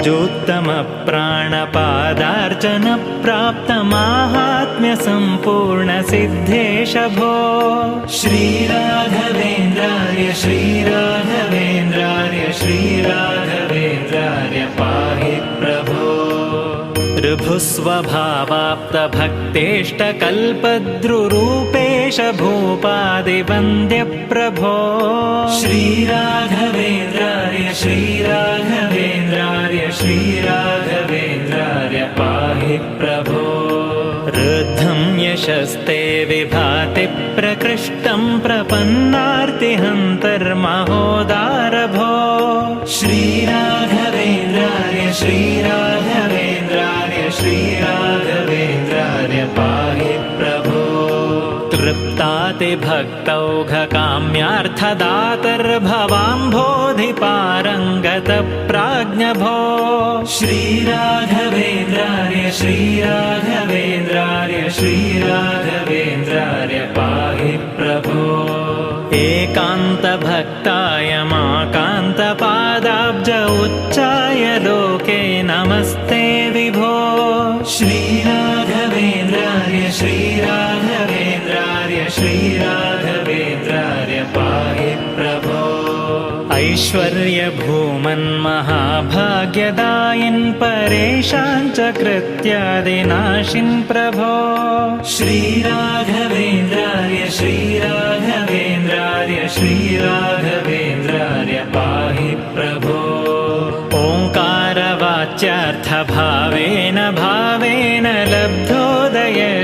ऋजोत्तमप्राणपादार्चनप्राप्तमाहात्म्यसम्पूर्णसिद्धेश भो श्रीराघवेन्द्राय श्रीराघवेन्द्राय श्रीराघवेन्द्राय पाहि प्रभो ऋभुस्वभावाप्तभक्तेष्टकल्पद्रुरूपेश भूपादिवन्द्यप्रभो। श्रीराघवेन्द्राय श्रीराघवेन्द्राय श्रीराघवेन्द्राय पाहि प्रभो। रुद्धं यशस्ते विभाति प्रकृष्टं प्रपन्नार्तिहन्तर्महोदारभो। श्रीराघवेन्द्राय श्रीराघवेन्द्राय तृप्तातिभक्तौघकाम्यार्थदातर्भवाम्भोधिपारङ्गतप्राज्ञभो श्रीराघवेन्द्राय श्रीराघवेन्द्राय श्रीराघवेन्द्राय पाहि प्रभो। एकान्तभक्ताय माकान्तपादाब्ज उच्चाय लोके नमस्ते विभो। श्रीराघवेन्द्राय श्रीराघवेन्द्राय श्रीराघवेन्द्राय पाहि प्रभो। ऐश्वर्यभूमन्महाभाग्यदायिन् परेशान् च कृत्यादिनाशिन् प्रभो। श्रीराघवेन्द्राय श्रीराघवेन्द्राय श्रीराघवेन्द्राय पाहि प्रभो। ओङ्कारवाच्यार्थभावेन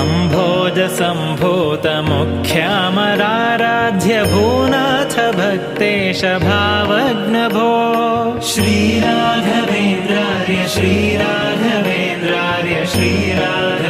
अम्भोजसम्भूतमुख्यामराराध्य भूनाथ भक्तेश भावग्नभो। श्रीराघवेन्द्राय श्रीराघवेन्द्राय श्रीराघवेन्द्राय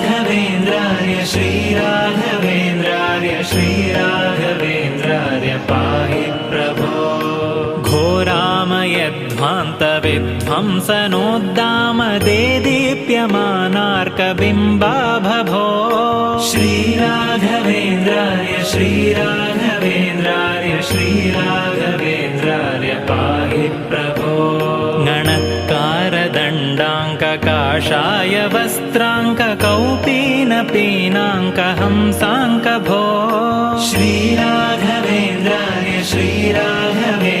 श्रीराघवेन्द्रार्य श्रीराघवेन्द्रार्य पाहि प्रभो। घोरामयध्वान्तविध्वंसनोद्दामदेदीप्यमानार्कबिम्बाभभो श्रीराघवेन्द्रार्य श्रीराघवेन्द्रार्य श्रीराघवेन्द्रार्य पाहि प्रभो गणत्कारदण्डाङ्ककाषाय वस्त्राङ्ककौपीनपीनाङ्कहंसाङ्कभो श्रीराघवेन्द्रार्य श्रीराघवेन्द्रार्य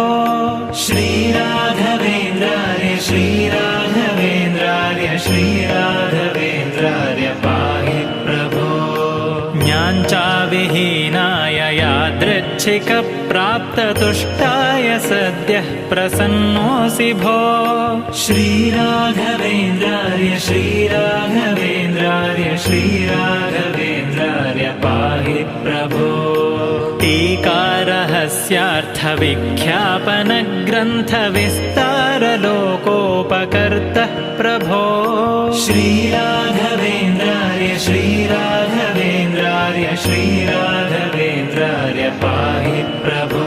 श्रीराघवेन्द्रार्य श्रीराघवेन्द्रार्य श्रीराघवेन्द्रार्य पाहि प्रभो। ज्ञाञ्चाविहीनाय यादृच्छिकप्राप्ततुष्टाय सद्यः प्रसन्नोऽसि भो। श्रीराघवेन्द्रार्य श्रीराघवेन्द्रार्य श्रीराघवेन्द्रार्य पाहि प्रभो टीकारहस्यार्थविख्यापनग्रन्थविस्तारलोकोपकर्तः प्रभो। श्रीराघवेन्द्रार्य श्रीराघवेन्द्रार्य श्रीराघवेन्द्रार्य पाहि प्रभो।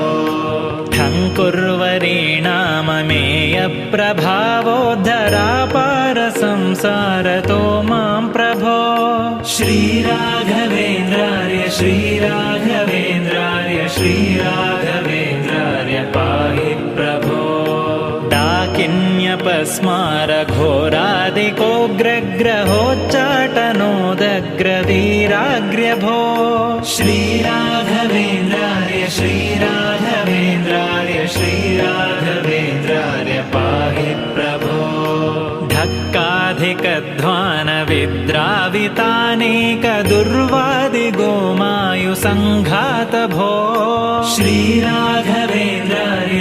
ठङ्कुर्वरीणाममेयप्रभावोद्धरापारसंसारतो मां प्रभो। श्रीराघवेन्द्रार्य श्रीराघवेन्द्रार्य श्रीराघवेन्द्रार्य डाकिन्यपस्मारघोरादिकोग्रग्रहोच्चाटनोदग्रवीराग्र्यभो श्रीराघवेन्द्रार्य श्रीराघवेन्द्रार्य श्रीराघवेन्द्रार्य पाहि प्रभो। धक्काधिकध्वानविद्रावितानेकदुर्वादिगोमायुसङ्घातभो। श्रीराघवेन्द्रार्य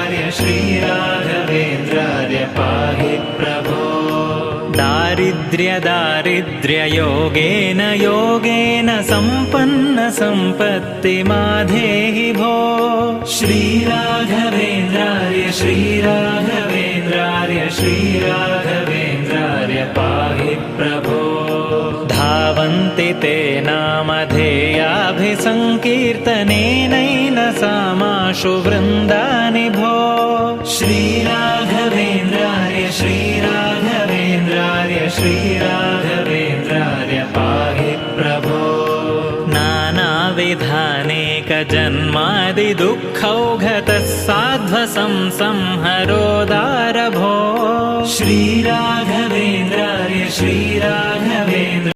श्रीराघवेन्द्रार्य पाहि प्रभो। दारिद्र्यदारिद्र्ययोगेन योगेन सम्पन्नसम्पत्तिमाधेहि भो। श्रीराघवेन्द्रार्य श्रीराघवेन्द्रार्य श्रीराघवेन्द्रार्य पाहि प्रभो। धावन्ति ते नामधेयाभिसङ्कीर्तनेनैन सामाशु वृन्दानि श्रीराघवेन्द्रार्य श्रीराघवेन्द्रार्य पाहि प्रभो। नानाविधानेकजन्मादिदुःखौघतः साध्वसं संहरोदारभो। श्रीराघवेन्द्रार्य श्रीराघवेन्द्र